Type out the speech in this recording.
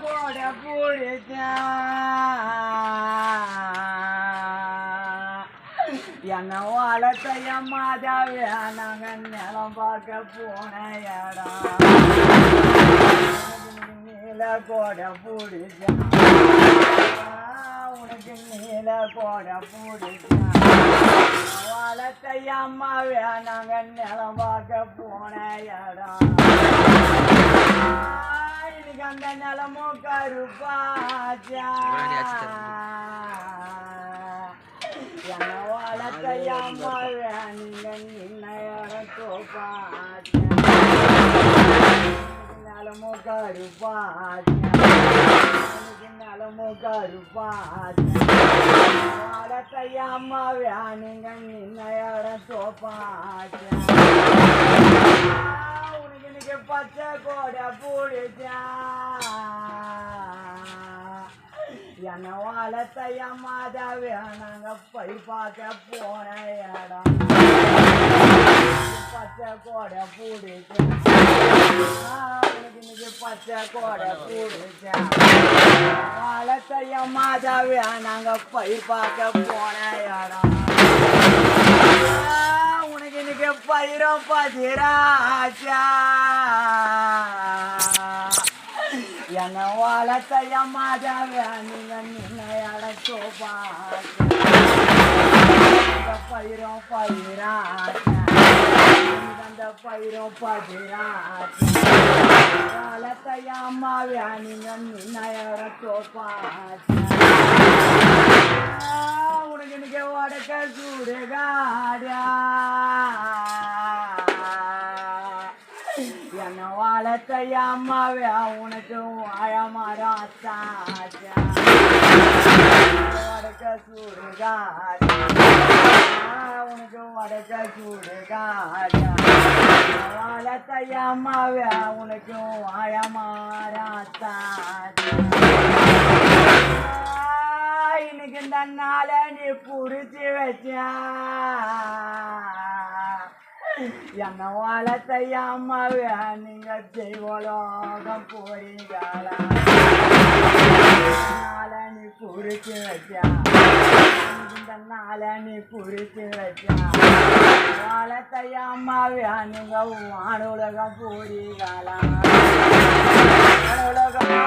போட பிடிச்ச என்ன வளர்த்த என் மாதாவே? நாங்க நிலம் பார்க்க போன இடம். நீல கோட பிடிச்ச உனக்கு நீல கோட பிடிச்ச வளர்த்த அம்மாவே நாங்க நிலம் பார்க்க போன இடம். இன்னைக்கு அந்த நிலமும் கருப்பாச்சா என்ன வளத்தையம்மாவே நீங்க நின்னையோட தோப்பாச்சா நிலமும் கருப்பாச்சா நிலமும் கருப்பாச்சா வளத்தையம்மாவே நீங்க நின்னையோட தோப்பாச்சா உனக்கு இன்னைக்கு பச்சை கோடை பிடிச்சா என்ன வளர்த்தைய மாதாவே நாங்க போய் பார்க்க போன இடம். பச்சை கோடை பிடிச்சா. இன்னைக்கு பச்சை கோடை பிடிச்சா. வளர்த்தைய மாதாவே நாங்க போய் பார்க்க போன இடம். உனக்கு இன்னைக்கு பயிரும் பதிராச்சா என்ன வளர்த்தைய மாதாவே நீங்க நின்னையாட சோபாச்சா பயிரும் பயிராச்சா அந்த பயிரும் பதிராச்சா வளர்த்தைய அம்மாவே நீங்க நின்னையாட சோபாச்சா உனக்கு இன்னைக்கு வடக்க சூடுகாடா என்ன வளர்த்தைய அம்மாவே உனக்கு வாழமரம் வடக்க சூடுகாடா உனக்கு வடக்க சூடுகாடா வளர்த்தைய உனக்கு வாழமரம் இன்னைக்கு தன்னால நீ புரிச்சு வச்சா. என்ன வளர்த்தைய அம்மாவே நீங்க தெய்வலோகம் போறீங்களா நாள நீ வச்சா இந்த நாள நீ வச்சா வளர்த்தைய அம்மாவே நீங்க வானுலகம் போறீங்களா வானுலகம்